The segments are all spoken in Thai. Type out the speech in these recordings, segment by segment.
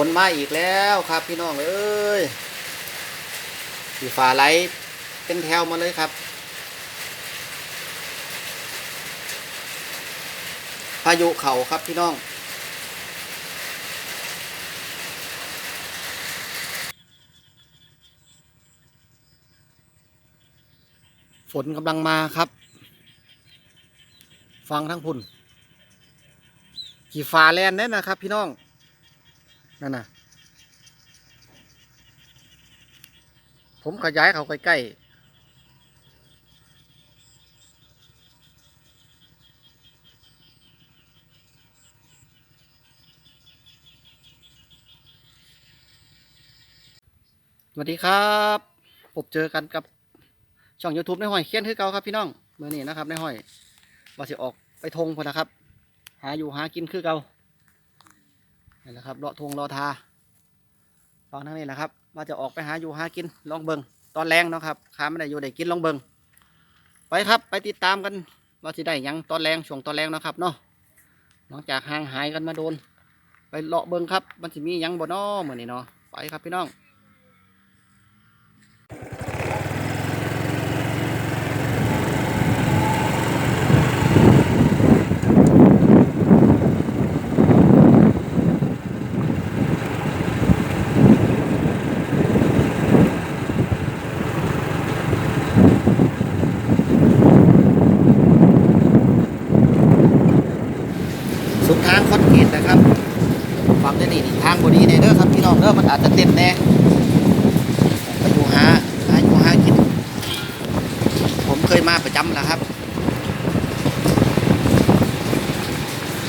ฝนมาอีกแล้วครับ พี่น้องเอ้ยสีฟ้าไหลเป็นแถวมาเลยครับ พายุเข่าครับพี่น้อง ฝนกำลังมาครับ ฟังทั้งพุ่นขี่ฟ้าแลนเนี่ยนะครับพี่น้อง นั่นน่ะ ผมขยายเขาใกล้ๆสวัสดีครับพบเจอกันกับช่อง YouTube ในห้อยเคียนคือเก่าครับพี่น้องเมื่อนี้นะครับในห้อยว่าสิออกไปทงพอนะครับ หาอยู่หากินคือเก่า นี่แหละครับเลาะทงเลาะทาฟังทั้งนี้แหละครับว่าจะออกไปหาอยู่หากินลองเบิงตอนแรงเนาะครับค้าไม่ได้อยู่ได้กินลองเบิงไปครับไปติดตามกันว่าจะได้ยังตอนแรงช่วงตอนแรงเนาะครับเนาะหลังจากห่างหายกันมาโดน ไปเลาะเบิงครับ มันจะมียังบ่น้อเหมือนนี่เนาะไปครับพี่น้อง ทางคอนกรีตนะครับฝั่งเดยวนี่นี่ทางบดีเนี่ยเด้อครับพี่น้องเด้อมันอาจจะเต็มแน่ไปอยู่หาหาอยู่หากิน ผมเคยมาประจำแล้วครับ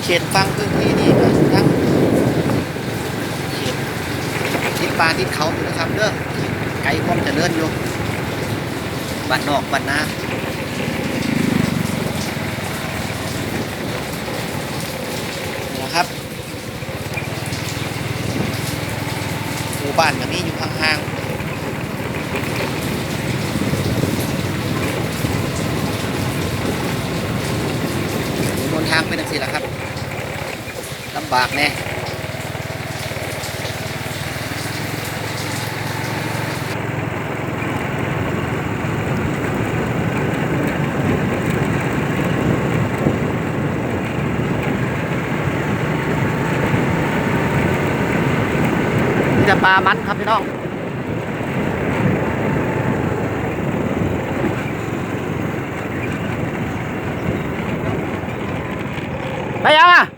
เขตฟังพื้นที่นี่ก็ทั้งเขตทิศป่าทิศเขาอยู่นะครับเด้อไกลความจะเจริญอยู่บ้านนอกบ้านนา นะครับหมู่ บ้านกับนี้อยู่ห่างๆบนทางเป็นสิละครับลำบากแน่ แต่ปลามันครับพี่น้องไปยังอะ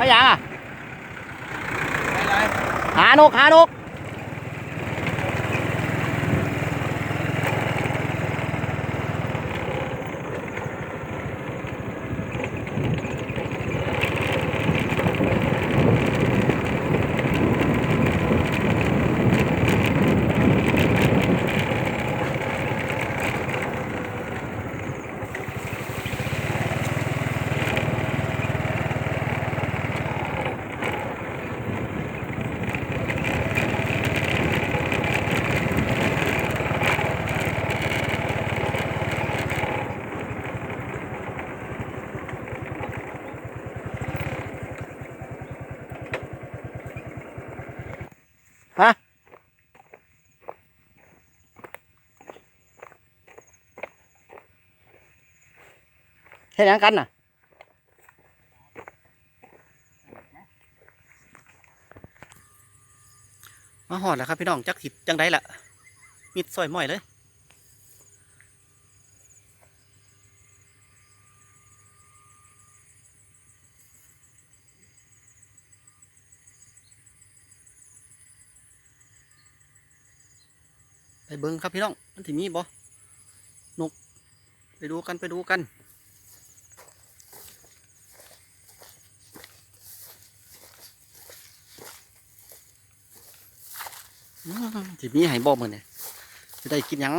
ไปยังอะหานกหานก ฮะเห็นยังกันน่ะมาหอดแล้วครับพี่น้องจักถิบจังได้ละมิดซอยม่อยเลย ไปเบิ้งครับพี่น้อง มันถิ่มีบ่นก ไปดูกันไปดูกันถิ่มีหายบ่เหมือนเนี่ยจะได้กินยัง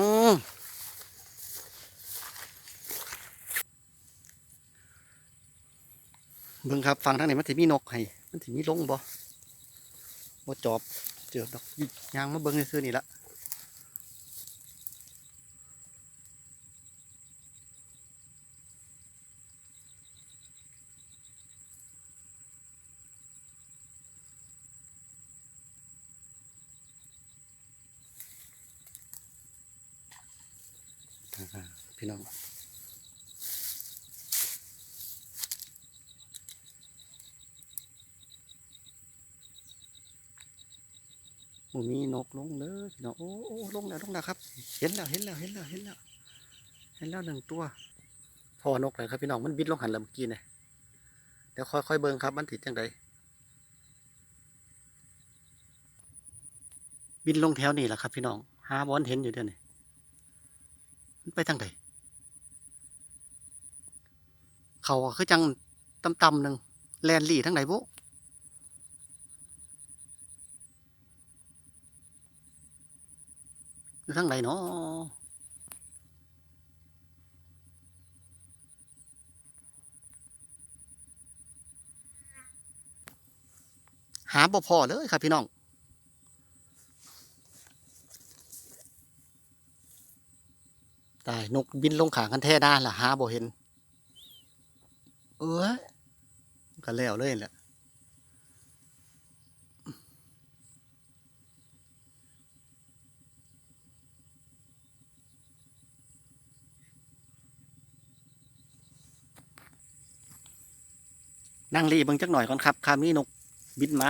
เบิ้งครับฟังทางนี้มันถิ่มีนกให้มันถิ่มีลงบ่บ่จอบ เจอดอกยางมาเบิ้งซื้อนี่ละ พี่น้องโอ้มีนกลงเลยพี่น้องโอ้โอ้ลงแล้วลงแล้วครับ เห็นแล้วเห็นแล้วเห็นแล้วเห็นแล้วเห็นแล้วหนึ่งตัวพ่อนกเลยครับพี่น้องมันบินลงหันล้วเมื่อกี้เนี่ยเดี๋ยวค่อยๆเบิ่งครับ มันติดจังไดบินลงแถวนี่แหละครับ พี่น้องหาบอลเห็นอยู่เดี๋ยวนี้ ไปทางใดเขาคือจังต่ำๆหนึ่งแลนลี่ทางไหนบุอยู่ทางไหนเนาะหาบ่พอเลยครับพี่น้อง ตาย นกบินลงขางกันแท้ด้านล่ะหาบ่เห็น เอ้ยก็แล้วเลยแหละนั่งรีเบิ่งจักหน่อยก่อนครับ คามีนกบินมา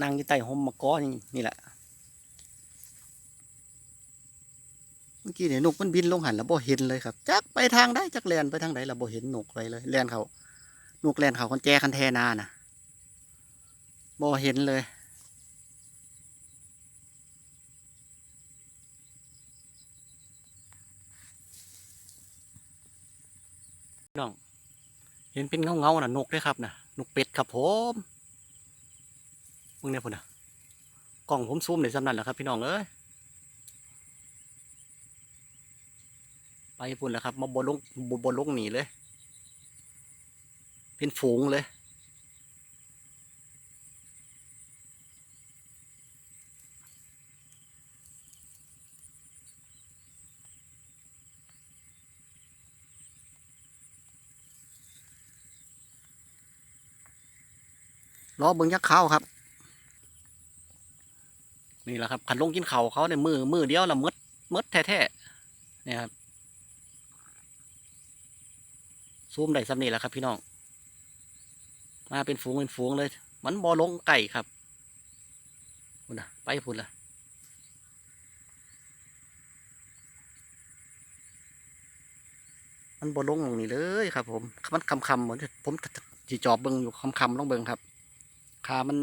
นั่งอยู่ใต้ห่มมะกอนี่นี่แหละ เมื่ อกี้เนี่ยนกมันบินลงหันแล้วบ่เห็นเลยครับจักไปทางใดจักแลนไปทางใดแล้วบ่เห็นนกไปเลยแลนเขานกแลนเขาคนแจคันแทนาน่ะบ่เห็นเลยน้องเห็นเป็นเงาเงาน่ะนกด้อครับน่ะนกเป็ดครับผมมึงเนี่ยพุ่นนะกล้องผมซูมได้สำนั้นแหละครับพี่น้องเอ้ย ไปพุ่นแล้วครับ มาบนลงบนลงหนีเลย เป็นฝูงเลยรอเบิ่งยักษ์เขาครับ นี่แหละครับขันลงกินเข่าเขาในมือมือเดียวละมืดมืดแท้ๆเนี่ยครับ ซูมได้สำนี่แหละครับ พี่น้อง มาเป็นฝูงเป็นฝูงเลย มันบอลงไก่ครับพุ่นนะไปพุ่นละมันบอลงตรงนี้เลยครับ ผม มันคำคำเหมือนผมจีจอบเบิ้งอยู่คำคำลองเบิ้งครับขามัน